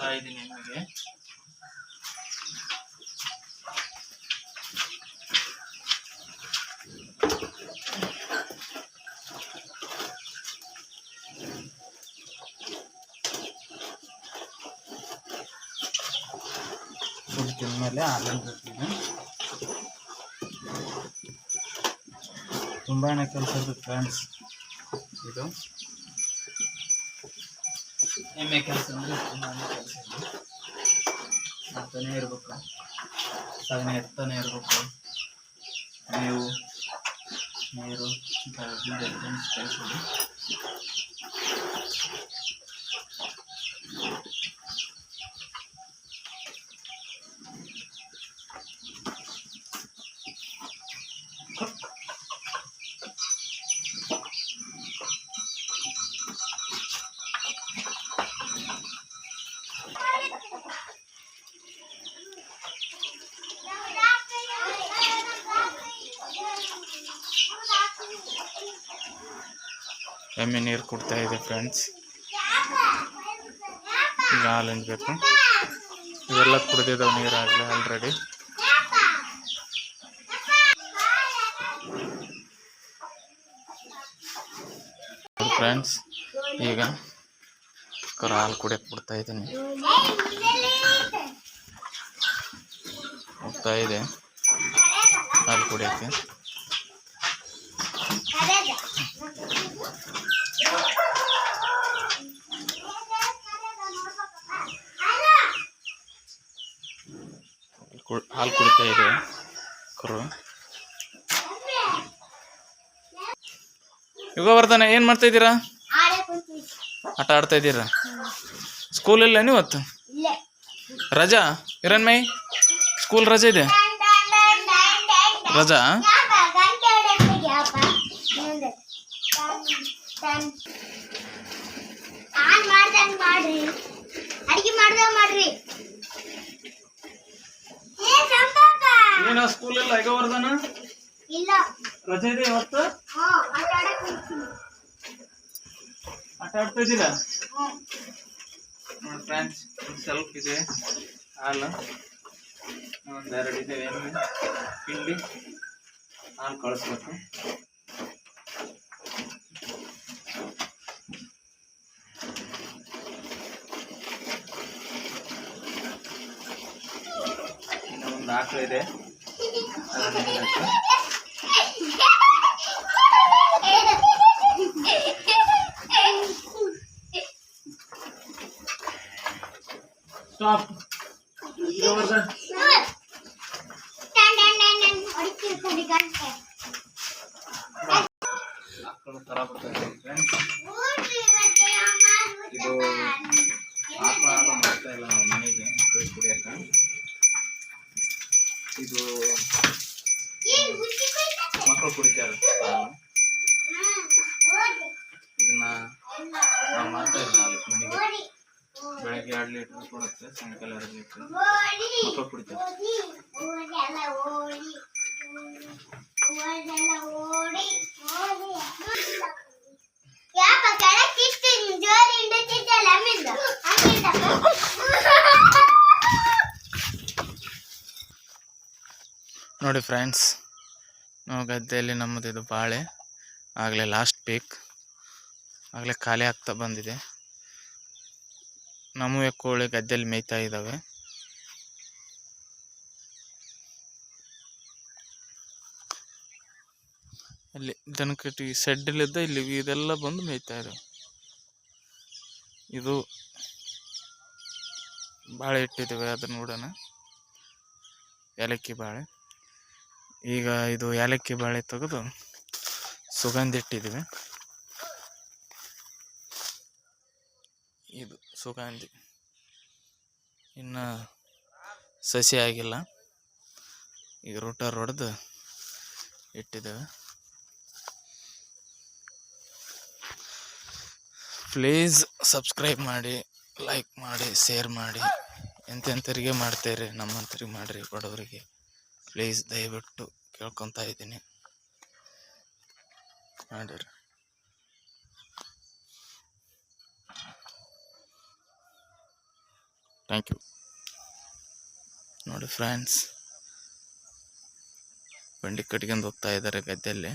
ಕೊಡ್ತಾ ಇದ್ದೀನಿ ನಿಮಗೆ. ತಿಂದ್ಮೇಲೆ ಹಾಲಲ್ಲಿ ಬರ್ತೀನಿ. ತುಂಬಾ ಫ್ರೆಂಡ್ಸ್ ಇದು. ಎಮ್ಮೆ ಕೆಲಸ ಅಂದರೆ ತುಂಬಾ ಕೆಲಸ ಇದೆ. ಮಾಡ್ತಾನೆ ಇರಬೇಕು. ಸಗಣಿ ಎತ್ತಾನೆ ಇರಬೇಕು. ಮೇವು, ನೀರು ಕೆಲಸ ಇದೆ. ಎಮ್ಮೆ ನೀರು ಕುಡ್ತಾ ಇದೆ ಫ್ರೆಂಡ್ಸ್ ಈಗ ಹಾಲು ಬೇಕು. ಇವೆಲ್ಲ ಕುಡ್ದಿದ್ದಾವೆ ನೀರಾಗಲಿ ಆಲ್ರೆಡಿ ಫ್ರೆಂಡ್ಸ್ ಈಗ ಹಾಲು ಕುಡಿಯಕ್ಕೆ ಬಿಡ್ತಾ ಇದ್ದೀನಿ. ಹೋಗ್ತಾ ಇದೆ. ಹಾಲು ಕುಡಿಯೋಕ್ಕೆ. ಹಾಲು ಕುಡಿತಾ ಇದೆ ಕರು ಯುಗವರ್ಧನ ಬರ್ತಾನೆ ಏನು ಮಾಡ್ತಾ ಇದ್ದೀರಾ? ಆಟ ಆಡ್ತಾ ಇದ್ದೀರಾ? ಸ್ಕೂಲ್ ಇಲ್ಲ ಇವತ್ತು? ರಜಾ? ಮೈ ಸ್ಕೂಲ್ ರಜೆ ಇದೆ? ರಜಾ? ಮಾಡ್ರಿ. ಮಾಡ್ರಿ. ಸಂಪಾಪ ಏನು ಸ್ಕೂಲ್ ಇಲ್ಲ. ರಜೆ ಇದೆ ಇವತ್ತು ಆಟ ಆಡ್ತಾ ಇದ್ದೀರಾ. ನೋಡಿ ಫ್ರೆಂಡ್ಸ್ ಸ್ವಲ್ಪ ಇದೆ. ಹಾಲು. ಒಂದು ಎರಡು ಇದೆ ಎಮ್ಮೆ ಹಿಂಡಿ ಹಾಲು ಕಳಿಸ್ಬೇಕು. ಇನ್ನೊಂದು ಒಂದು ಆಕಳು ಇದೆ. Stop. Over there. Stand, stand, stand, stand. और इसके ऊपर निकाल के. खराब होता है. ಮಕ್ಕಳು ಕುಡಿತಾರೆ. ಇದನ್ನ ನಾವು ಮಾಡ್ತಾ ಇಲ್ಲ ಮನೆಗೆ. ಬೆಳಗ್ಗೆ ಎರಡು ಲೀಟ್ರ್ ಕೊಡುತ್ತೆ, ಸಾಯಂಕಾಲ ಎರಡು ಲೀಟ್ರ್. ಮಕ್ಕಳು ಕುಡಿತಾರೆ. ನೋಡಿ ಫ್ರೆಂಡ್ಸ್ ನಾವು ಗದ್ದೆಯಲ್ಲಿ ನಮ್ಮದು ಇದು ಬಾಳೆ, ಆಗಲೇ ಲಾಸ್ಟ್ ಪೀಕ್ ಆಗಲೇ ಖಾಲಿ ಆಗ್ತಾ ಬಂದಿದೆ. ನಮ್ಮವೇ ಕೋಳಿ ಗದ್ದೆಯಲ್ಲಿ ಮೇಯ್ತಾ ಇದ್ದಾವೆ. ಅಲ್ಲಿ ದನಕಟ್ಟಿ ಸೆಡ್ಡಲ್ಲಿದ್ದ ಇಲ್ಲಿ ಇದೆಲ್ಲ ಬಂದು ಮೇಯ್ತಾ ಇದ್ದಾವೆ ಇದು ಬಾಳೆ ಇಟ್ಟಿದ್ದೇವೆ, ಅದನ್ನು ನೋಡೋಣ. ಏಲಕ್ಕಿ ಬಾಳೆ. ಈಗ ಇದು ಏಲಕ್ಕಿ ಬಾಳೆ ತೆಗೆದು ಸುಗಂಧಿಟ್ಟಿದ್ದೀವಿ. ಇದು ಸುಗಂಧಿ. ಇನ್ನು ಸಸಿ ಆಗಿಲ್ಲ. ಈಗ ರೋಟರ್ ಹೊಡೆದು ಇಟ್ಟಿದ್ದೇವೆ. ಪ್ಲೀಸ್ ಸಬ್ಸ್ಕ್ರೈಬ್ ಮಾಡಿ ಲೈಕ್ ಮಾಡಿ ಶೇರ್ ಮಾಡಿ. ಎಂತೆಂಥರಿಗೆ ಮಾಡ್ತೇವೆ ರೀ ನಮ್ಮಂತರಿಗೆ ಮಾಡಿರಿ ಬಡವರಿಗೆ. ಪ್ಲೀಸ್ ದಯವಿಟ್ಟು ಕೇಳ್ಕೊತಾ ಇದ್ದೀನಿ. ಮಾಡಿರಿ. ಥ್ಯಾಂಕ್ ಯು ನೋಡಿ ಫ್ರೆಂಡ್ಸ್ ಬಂಡಿ ಕಟ್ಕೊಂಡು ಹೋಗ್ತಾ ಇದ್ದಾರೆ ಗದ್ದೆಯಲ್ಲಿ.